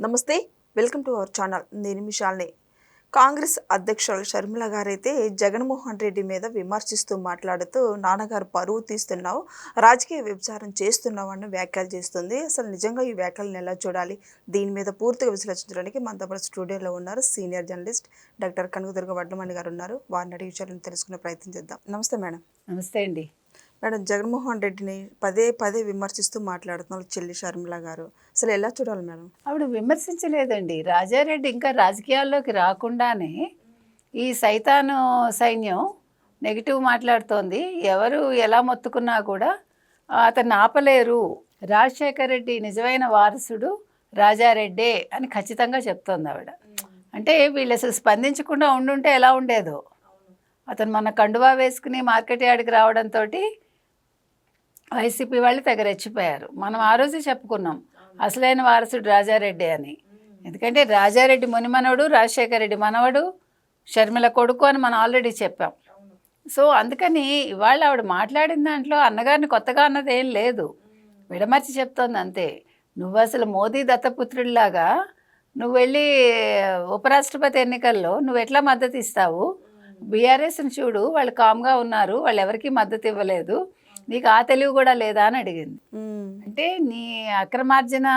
నమస్తే welcome to our channel. నేను మిషాల్ని కాంగ్రెస్ అధ్యక్షులు షర్మిల గారైతే జగన్మోహన్ రెడ్డి మీద విమర్శిస్తూ మాట్లాడుతూ నాన్నగారు పరువు తీస్తున్నావు రాజకీయ వ్యభిచారం చేస్తున్నావు అని వ్యాఖ్యలు చేస్తుంది. అసలు నిజంగా ఈ వ్యాఖ్యలను ఎలా చూడాలి? దీని మీద పూర్తిగా విశ్లేషించడానికి మనతో పాటు స్టూడియోలో ఉన్నారు senior journalist doctor Kanakadurga Vadlamani గారు ఉన్నారు. వారిని అడిగి విషయాలను తెలుసుకునే ప్రయత్నం చేద్దాం. నమస్తే మేడం. నమస్తే అండి. మేడం జగన్మోహన్ రెడ్డిని పదే పదే విమర్శిస్తూ మాట్లాడుతున్నారు చెల్లి షర్మిల గారు. అసలు ఎలా చూడాలి మేడం? ఆవిడ విమర్శించలేదండి. రాజారెడ్డి ఇంకా రాజకీయాల్లోకి రాకుండానే ఈ సైతాను సైన్యం నెగిటివ్ మాట్లాడుతోంది. ఎవరు ఎలా మొత్తుకున్నా కూడా అతన్ని ఆపలేరు. రాజశేఖర రెడ్డి నిజమైన వారసుడు రాజారెడ్డే అని ఖచ్చితంగా చెప్తోంది ఆవిడ. అంటే వీళ్ళు అసలు స్పందించకుండా ఉండుంటే ఎలా ఉండేదో. అతను మన కండువా వేసుకుని మార్కెట్ యార్డ్కి రావడంతో వైసీపీ వాళ్ళు తెగ రెచ్చిపోయారు. మనం ఆ రోజే చెప్పుకున్నాం అసలైన వారసుడు రాజారెడ్డి అని. ఎందుకంటే రాజారెడ్డి మునిమనవడు రాజశేఖర రెడ్డి మనవడు షర్మిల కొడుకు అని మనం ఆల్రెడీ చెప్పాం. సో అందుకని ఇవాళ ఆవిడ మాట్లాడిన దాంట్లో అన్నగారిని కొత్తగా అన్నది ఏం లేదు. విడమర్చి చెప్తోంది అంతే. నువ్వు అసలు మోదీ దత్తపుత్రుడిలాగా నువ్వు వెళ్ళి ఉపరాష్ట్రపతి ఎన్నికల్లో నువ్వు ఎట్లా మద్దతు ఇస్తావు? బీఆర్ఎస్ని చూడు వాళ్ళు కామ్గా ఉన్నారు వాళ్ళు ఎవరికీ మద్దతు ఇవ్వలేదు. నీకు ఆ తెలివి కూడా లేదా అని అడిగింది. అంటే నీ అక్రమార్జన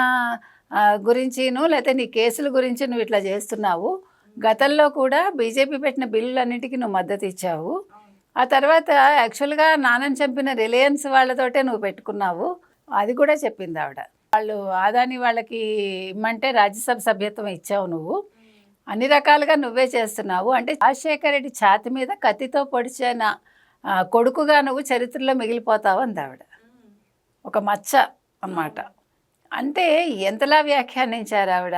గురించిను లేకపోతే నీ కేసుల గురించి నువ్వు ఇట్లా చేస్తున్నావు. గతంలో కూడా బీజేపీ పెట్టిన బిల్లులన్నిటికీ నువ్వు మద్దతు ఇచ్చావు. ఆ తర్వాత యాక్చువల్గా నాన్నని చంపిన రిలయన్స్ వాళ్ళతోటే నువ్వు పెట్టుకున్నావు. అది కూడా చెప్పింది ఆవిడ. వాళ్ళు ఆదాని వాళ్ళకి ఇమ్మంటే రాజ్యసభ సభ్యత్వం ఇచ్చావు నువ్వు. అన్ని రకాలుగా నువ్వే చేస్తున్నావు. అంటే రాజశేఖర రెడ్డి ఛాతి మీద కత్తితో పొడిచిన కొడుకుగా నువ్వు చరిత్రలో మిగిలిపోతావు అంది ఆవిడ ఒక మచ్చ అన్నమాట. అంటే ఎంతలా వ్యాఖ్యానించారు ఆవిడ?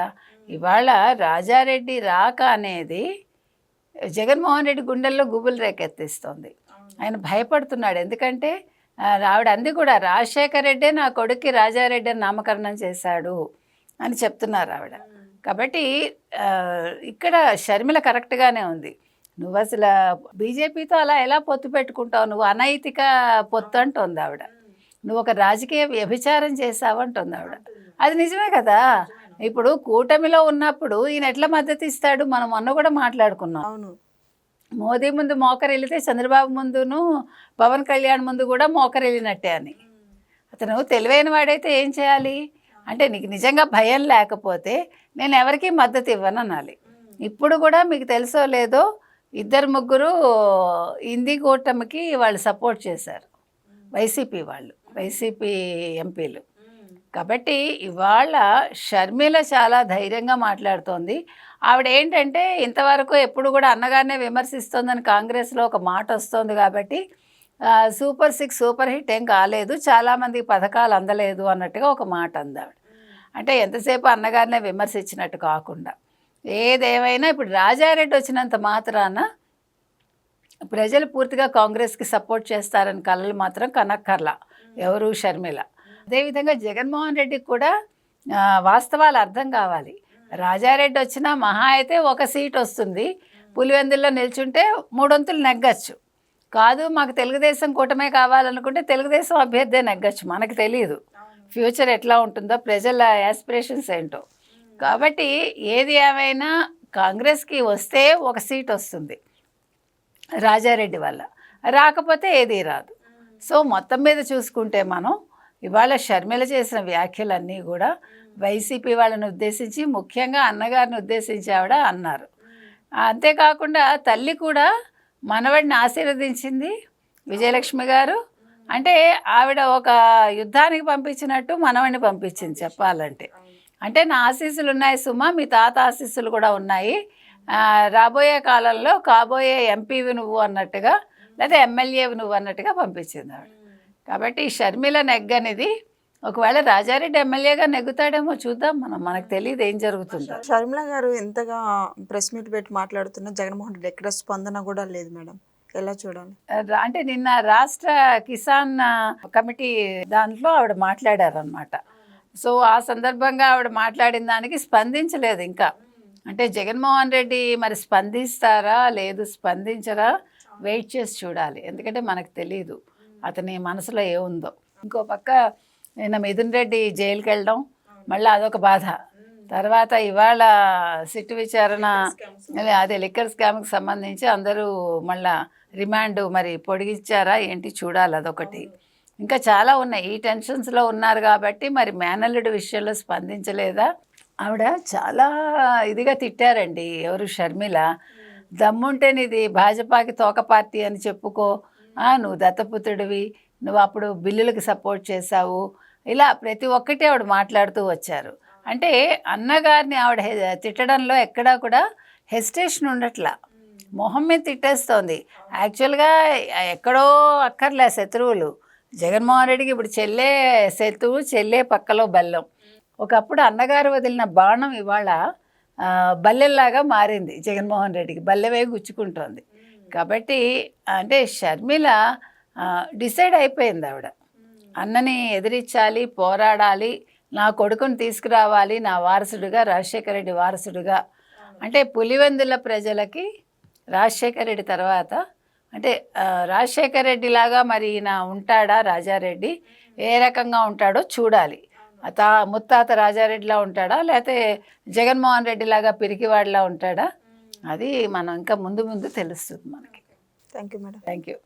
ఇవాళ రాజారెడ్డి రాక అనేది జగన్మోహన్ రెడ్డి గుండెల్లో గుబులు రేకెత్తిస్తోంది. ఆయన భయపడుతున్నాడు. ఎందుకంటే ఆవిడ అంది కూడా రాజశేఖర రెడ్డే నా కొడుక్కి రాజారెడ్డి అని నామకరణం చేశాడు అని చెప్తున్నారు ఆవిడ. కాబట్టి ఇక్కడ షర్మిల కరెక్ట్గానే ఉంది. నువ్వు అసలు బీజేపీతో అలా ఎలా పొత్తు పెట్టుకుంటావు? నువ్వు అనైతిక పొత్తు అంటుంది ఆవిడ. నువ్వు ఒక రాజకీయ వ్యభిచారం చేసావు అంటుంది ఆవిడ. అది నిజమే కదా? ఇప్పుడు కూటమిలో ఉన్నప్పుడు ఈయన ఎట్లా మద్దతు ఇస్తాడు? మనం మొన్న కూడా మాట్లాడుకున్నాం. అవును. మోదీ ముందు మోకరెళ్తే చంద్రబాబు ముందును పవన్ కళ్యాణ్ ముందు కూడా మోకరెళ్ళినట్టే అని. అతను తెలివైన వాడైతే ఏం చేయాలి? అంటే నీకు నిజంగా భయం లేకపోతే నేను ఎవరికీ మద్దతు ఇవ్వను అనాలి ఇప్పుడు కూడా మీకు తెలుసో లేదో ఇద్దరు ముగ్గురు హిందీ కూటమికి వాళ్ళు సపోర్ట్ చేశారు. వైసీపీ వాళ్ళు వైసీపీ ఎంపీలు. కాబట్టి ఇవాళ షర్మిల చాలా ధైర్యంగా మాట్లాడుతోంది. ఆవిడ ఏంటంటే ఇంతవరకు ఎప్పుడు కూడా అన్నగారినే విమర్శిస్తోందని కాంగ్రెస్లో ఒక మాట వస్తుంది కాబట్టి సూపర్ సిక్స్ సూపర్ హిట్ ఏం కాలేదు చాలామంది పథకాలు అందలేదు అన్నట్టుగా ఒక మాట అంది ఆవిడ అంటే ఎంతసేపు అన్నగారినే విమర్శించినట్టు కాకుండా. ఏదేమైనా ఇప్పుడు రాజారెడ్డి వచ్చినంత మాత్రాన ప్రజలు పూర్తిగా కాంగ్రెస్కి సపోర్ట్ చేస్తారని కలలు మాత్రం కనక్కర్లా ఎవరు షర్మిల. అదేవిధంగా జగన్మోహన్ రెడ్డికి కూడా వాస్తవాలు అర్థం కావాలి. రాజారెడ్డి వచ్చినా మహా అయితే ఒక సీట్ వస్తుంది. పులివెందుల్లో నిల్చుంటే మూడొంతులు నెగ్గచ్చు. కాదు మాకు తెలుగుదేశం కూటమే కావాలనుకుంటే తెలుగుదేశం అభ్యర్థే నెగ్గచ్చు మనకు తెలియదు ఫ్యూచర్ ఎట్లా ఉంటుందో ప్రజల యాస్పిరేషన్స్ ఏంటో. కాబట్టి ఏది ఏమైనా కాంగ్రెస్కి వస్తే ఒక సీట్ వస్తుంది. రాజారెడ్డి వల్ల. రాకపోతే ఏదీ రాదు. సో మొత్తం మీద చూసుకుంటే మనం ఇవాళ షర్మిల చేసిన వ్యాఖ్యలన్నీ కూడా వైసీపీ వాళ్ళని ఉద్దేశించి ముఖ్యంగా అన్నగారిని ఉద్దేశించి ఆవిడ అన్నారు. అంతేకాకుండా తల్లి కూడా మనవడిని ఆశీర్వదించింది విజయలక్ష్మి గారు. అంటే ఆవిడ ఒక యుద్ధానికి పంపించినట్టు మనవడిని పంపించింది చెప్పాలంటే. అంటే నా ఆశీస్సులు ఉన్నాయి సుమా మీ తాత ఆశీస్సులు కూడా ఉన్నాయి. రాబోయే కాలంలో కాబోయే ఎంపీవి నువ్వు అన్నట్టుగా లేదా ఎమ్మెల్యేవి నువ్వు అన్నట్టుగా పంపించింది ఆవిడ. కాబట్టి ఈ షర్మిల నెగ్గనిది ఒకవేళ రాజారెడ్డి ఎమ్మెల్యేగా నెగ్గుతాడేమో చూద్దాం మనం మనకు తెలియదు ఏం జరుగుతుందో. షర్మిల గారు ఎంతగా ప్రెస్ మీట్ పెట్టి మాట్లాడుతున్నా జగన్మోహన్ రెడ్డి ఎక్కడ స్పందన కూడా లేదు మేడం. ఎలా చూడాలి? అంటే నిన్న రాష్ట్ర కిసాన్ కమిటీ దాంట్లో ఆవిడ మాట్లాడారనమాట సో ఆ సందర్భంగా ఆవిడ మాట్లాడిన దానికి స్పందించలేదు ఇంకా. అంటే జగన్మోహన్ రెడ్డి మరి స్పందిస్తారా? లేదు స్పందించరా? వెయిట్ చేసి చూడాలి. ఎందుకంటే మనకు తెలియదు అతని మనసులో ఏముందో. ఇంకో పక్క నిన్న మిథున్ రెడ్డి జైలుకి వెళ్ళడం మళ్ళీ అదొక బాధ. తర్వాత ఇవాళ సిట్టు విచారణ అదే లిక్కర్ స్కామ్కి సంబంధించి అందరూ మళ్ళా రిమాండ్ మరి పొడిగించారా ఏంటి చూడాలి అదొకటి. ఇంకా చాలా ఉన్నాయి. ఈ టెన్షన్స్లో ఉన్నారు కాబట్టి మరి మేనల్లుడి విషయంలో స్పందించలేదా? ఆవిడ చాలా ఇదిగా తిట్టారండి ఎవరు షర్మిల. దమ్ముంటే నీది భాజపాకి తోక పార్టీ అని చెప్పుకో. నువ్వు దత్తపుత్రుడివి. నువ్వు అప్పుడు బిల్లులకు సపోర్ట్ చేశావు. ఇలా ప్రతి ఒక్కటి ఆవిడ మాట్లాడుతూ వచ్చారు. అంటే అన్నగారిని ఆవిడ హె- తిట్టడంలో ఎక్కడా కూడా హెసిటేషన్ ఉండట్లా. మొహం మీద తిట్టేస్తోంది. యాక్చువల్గా ఎక్కడో అక్కర్లే శత్రువులు. జగన్మోహన్ రెడ్డికి ఇప్పుడు చెల్లే శత్రువు చెల్లే పక్కలో బెల్లం. ఒకప్పుడు అన్నగారు వదిలిన బాణం ఇవాళ బల్లెల్లాగా మారింది జగన్మోహన్ రెడ్డికి. బల్లెవే గుచ్చుకుంటోంది. కాబట్టి అంటే షర్మిల డిసైడ్ అయిపోయింది ఆవిడ. అన్నని ఎదిరించాలి పోరాడాలి నా కొడుకుని తీసుకురావాలి నా వారసుడిగా రాజశేఖర రెడ్డి వారసుడిగా. అంటే పులివెందుల ప్రజలకి రాజశేఖర రెడ్డి తర్వాత అంటే రాజశేఖర రెడ్డి లాగా మరి ఈయన ఉంటాడా రాజారెడ్డి? ఏ రకంగా ఉంటాడో చూడాలి. తా ముత్తాత రాజారెడ్డిలా ఉంటాడా? లేకపోతే జగన్మోహన్ రెడ్డి లాగా పిరికివాడిలా ఉంటాడా? అది మనం ఇంకా ముందు ముందు తెలుస్తుంది మనకి. Thank you madam thank you